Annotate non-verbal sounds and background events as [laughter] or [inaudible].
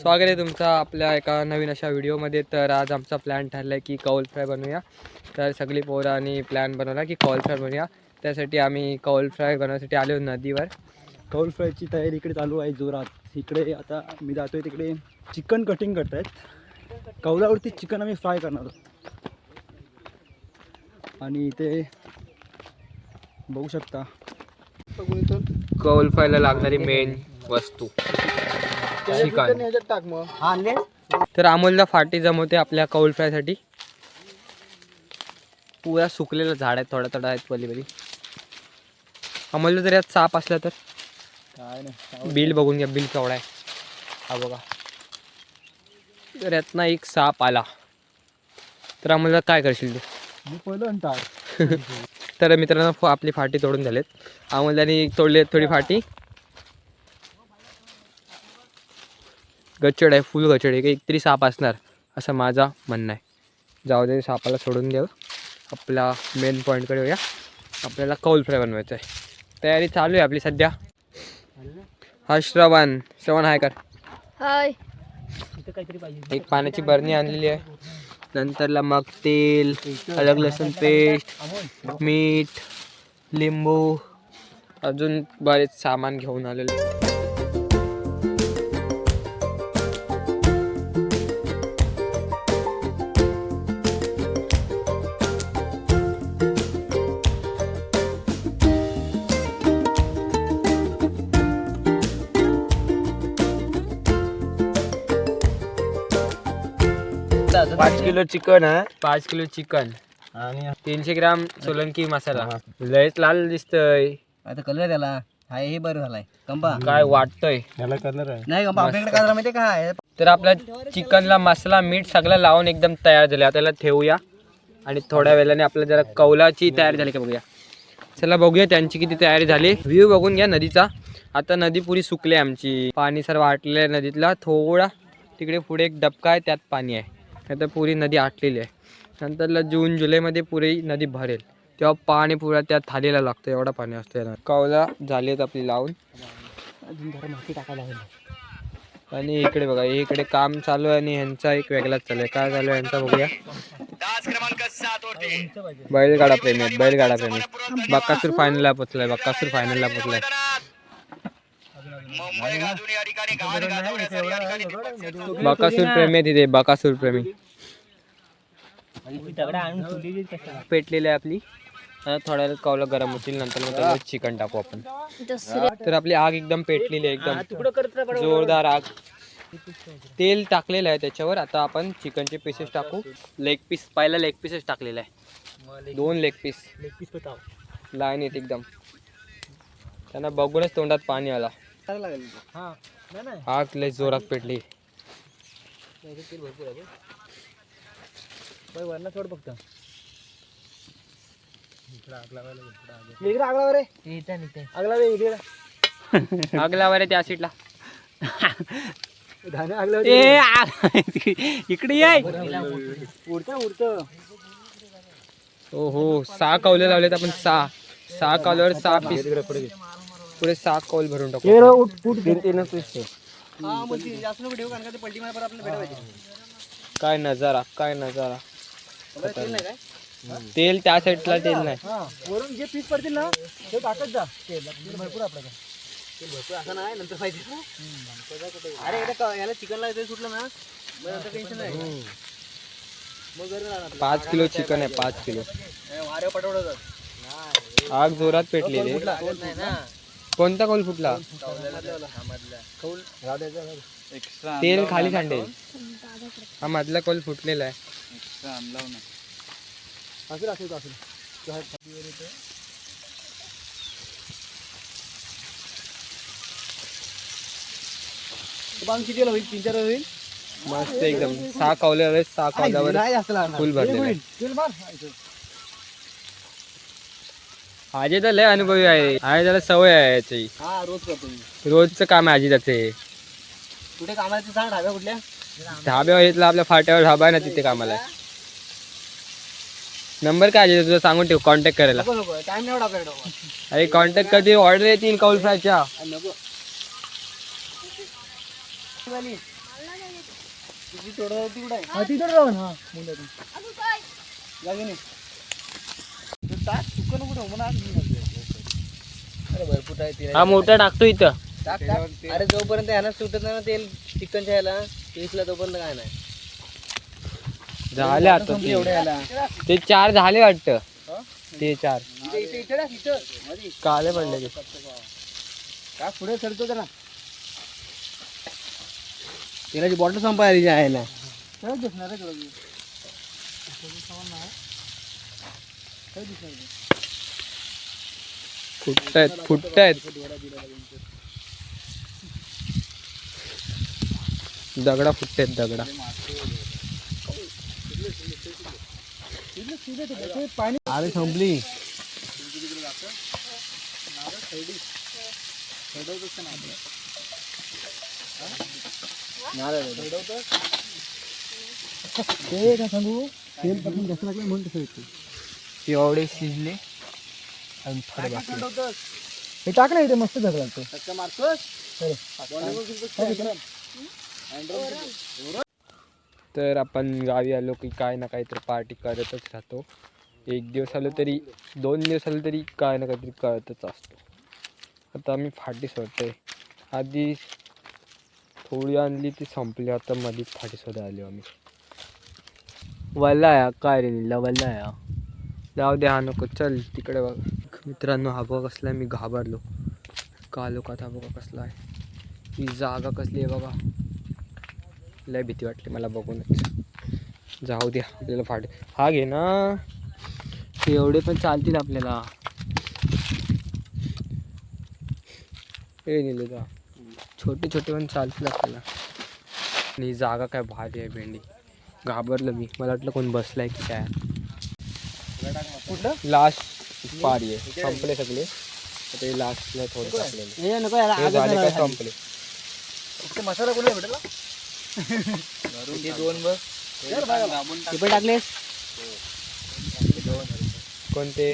स्वागत आहे तुमचं आपल्या एका नवीन अशा व्हिडिओमध्ये. तर आज आमचा प्लॅन ठरला आहे की कौल फ्राय बनवूया. तर सगळी पोरं आणि प्लॅन बनवला की कौल फ्राय बनवूया. त्यासाठी आम्ही कौल फ्राय बनवण्यासाठी आलो नदीवर. कौल फ्रायची तयारी इकडे चालू आहे जोरात. इकडे आता मी जातोय तिकडे चिकन कटिंग करतायत. कौलावरती चिकन आम्ही फ्राय करणार आहोत. आणि इथे बघू शकता. कौल फ्रायला लागणारी मेन वस्तू. चिकन टाक मग. तर अमोलला फाटी जमवते आपल्या कौल फ्रायसाठी. पुरा सुकलेलं झाड आहेत थोडा थोडा आहेत पली पली अमोलला जर यात साप असला तर? काय नाही बिल बघून घ्या बिल केवढा आहे. हा बघा. तर यातनं एक साप आला. तर आम्हाला काय करशील तू? मी पहिलं [laughs] तर मित्रांनो फ- आपली फाटी तोडून झालेत. अमोलदानी तोडली थोडी फाटी. गच्चड आहे फुल गच्चड आहे. एक तरी साप असणार असं माझा म्हणणं आहे. जाऊ दे सापाला सोडून देऊ. आपला मेन पॉईंटकडे येऊया. आपल्याला कौल फ्राय बनवायचं आहे तयारी चालू आहे आपली सध्या. हा श्रवण श्रवण आहे कर. हाय एक पाण्याची बरणी आणलेली आहे. नंतरला मग तेल अलग लसूण पेस्ट मीठ लिंबू. अजून बरेच सामान घेऊन आलेले. पाच किलो चिकन आहे पाच किलो चिकन. आणि तीनशे ग्राम सोलंकी मसाला. लयच लाल दिसतंय. आता कलर त्याला. हा हे बरं झालाय. कंपा काय वाटतंय? याला करणार आहे. नाही कंपा आपल्याकडे काय झालं माहितीये काय तर आपल्या चिकनला मसाला मीठ सगळं लावून एकदम तयार झाले आता त्याला ठेवूया. आणि थोड्या वेळाने आपल्या जरा कौलाची तयारी झाली का बघूया. चला बघूया त्यांची किती तयारी झाली. व्ह्यू बघून घ्या नदीचा. आता नदी पुरी सुकली आहे आमची. पाणी सर्व आटलेलं आहे नदीतला. थोडा तिकडे पुढे एक डबका आहे त्यात पाणी आहे. आता पुरी नदी आटलेली आहे. नंतरला जून जुलैमध्ये पुरी नदी भरेल. तेव्हा पाणी पुरा त्या थालीला लागतं एवढा पाणी असतं याला. कौला झाली आहेत आपली लावून. आणि इकडे बघा इकडे काम चालू आहे आणि ह्यांचा एक वेगळाच चालू आहे. काय चालू आहे यांचा बघूया. बैलगाडा प्रेमी बैलगाडा प्रेमी बक्कासूर फायनलला पोचलाय बक्कासूर फायनलला पोचलाय बकासूर प्रेमी तिथे बकासूर प्रेमी. पेटलेली आहे आपली. आता थोड्या वेळात कौलं गरम होतील नंतर मग त्याच्यात चिकन टाकू आपण. तर आपली आग एकदम पेटलेली आहे एकदम. जोरदार आग. तेल टाकलेलं आहे त्याच्यावर आता आपण चिकनचे पीसेस टाकू. लेग पीस पहिला लेग पीसेस टाकलेला आहे. दोन लेग पीस लाईन येत एकदम. त्यांना बघूनच तोंडात पाणी आला. आग लय जोरात पेटली. सोड फक्त. इकडे आगला रे. आगला रे इकडे [laughs] आग लावा रे त्या सीटला. धाने आगला इकडे याय उडतं उडतं. हो हो सहा कौले लावलेत आपण सहा. सहा कौल्यावर सहा पीस पुढे सहा कौल भरून टाकू. ते उठ फूट तीन तीनच पीस हा मग ती जास्त व्हिडिओ कारण का ते पलटी मारा आपल्याला भेटायला काय नजारा काय नजारा. तेल त्या साईडला तेल नाही. हा वरून जे पीस पडतील ना ते टाकत जा. तेल भरपूर आपल्याकडे भरपूर असं नाही नंतर पाहिजे अरे एकदा क- याला चिकनला ते सुटलं ना मग नंतर टेन्शन नाही. मग गरज राहणार पाच किलो चिकन आहे पाच किलो. आग जोरात पेटलेली कोणता कौल फुटला? तेल खाली सांडेल हा मधला कौल फुटलेला आहे. किती होईल? तीन चार होईल? मस्त एकदम. सहा कौल्यावर सहा कौल्यावर लागणार फुल भरलेलं आहे. तेल मार हा, इथं. आजी तर लय अनुभवी आहे. आहे त्याला सवय आहे याची. हा रोज करतो मी. रोजचं काम आहे आजी त्याचे. कुठे कामाला ते सांग ढाब्या कुठल्या? ढाब्यावर आपल्या फाट्यावर ढाबा आहे ना तिथे कामाला. आहे. नंबर काय आहे तुझा सांगून ठेव कॉन्टॅक्ट करायला. नको नको. टाइम नाही एवढा आपल्याकडे अरे कॉन्टॅक्ट कधी? ऑर्डर येतील कौल फ्रायच्या. नको. हा तिकडे जाऊ ना मुंड्यातून जागे नाही टाक चुकन कुठं म्हणा अरे भरपूर आहे ते हा मोठा टाकतो इथं. टाक टाक. अरे जोपर्यंत ह्याला सुटत नाही ना तेल चिकनच्या ह्याला टेस्टला तोपर्यंत काय नाही. झाले आता याला ते. चार झाले वाटतं. ते चार. काले पडले ते. का पुढे चढतो जरा. तेलाची बॉटल संपायला ह्याला सहज दिसणार रे तुला ते. सहज दिसणार ते. फुटतायत फुटतायत दगडा फुटतायत दगडा पाणी अरे संपली ते काय सांगू तेल टाकून जास्त लागलं म्हणून तसं येते एवढे शिजले. आणि थोडे बाकी हे टाक ना इथे मस्त झालं लागतो तर आपण गावी आलो की काय ना काहीतरी पार्टी करतच राहतो. एक दिवस आलो तरी दोन दिवस आलो तरी काय ना काहीतरी करतच असतो. आता आम्ही फाटी सोडतोय. आधी थोडी आणली ती संपली. आता मध्येच फाटी सोडा आलो आम्ही. वल्लाया काय रे निला वल्लाया? जाऊ दे हा नको चल तिकडे बघ. मित्रांनो हा बघ कसला मी घाबरलो. कालो लोकात हा बघा कसला आहे. ही जागा कसली आहे बघा. लय भीती वाटली मला बघूनच. जाऊ द्या आपल्याला फाट हा घे ना. ते एवढे पण चालतील आपल्याला. हे नेले जा. छोटे छोटे पण चालतील आपल्याला. आणि जागा काय भारी आहे भेंडी. घाबरलं मी. मला वाटलं कोण बसलाय की काय. कुठलं? लास्ट पारी आहे. संपले सगळे. आता हे लास्टला थोडं टाकलेलं हे नको याला हे आगच झाले नाही काय खाली. संपले मसाला कोणी भेटेल? ते दोन बघ. ते पण टाकलेस? कोणते?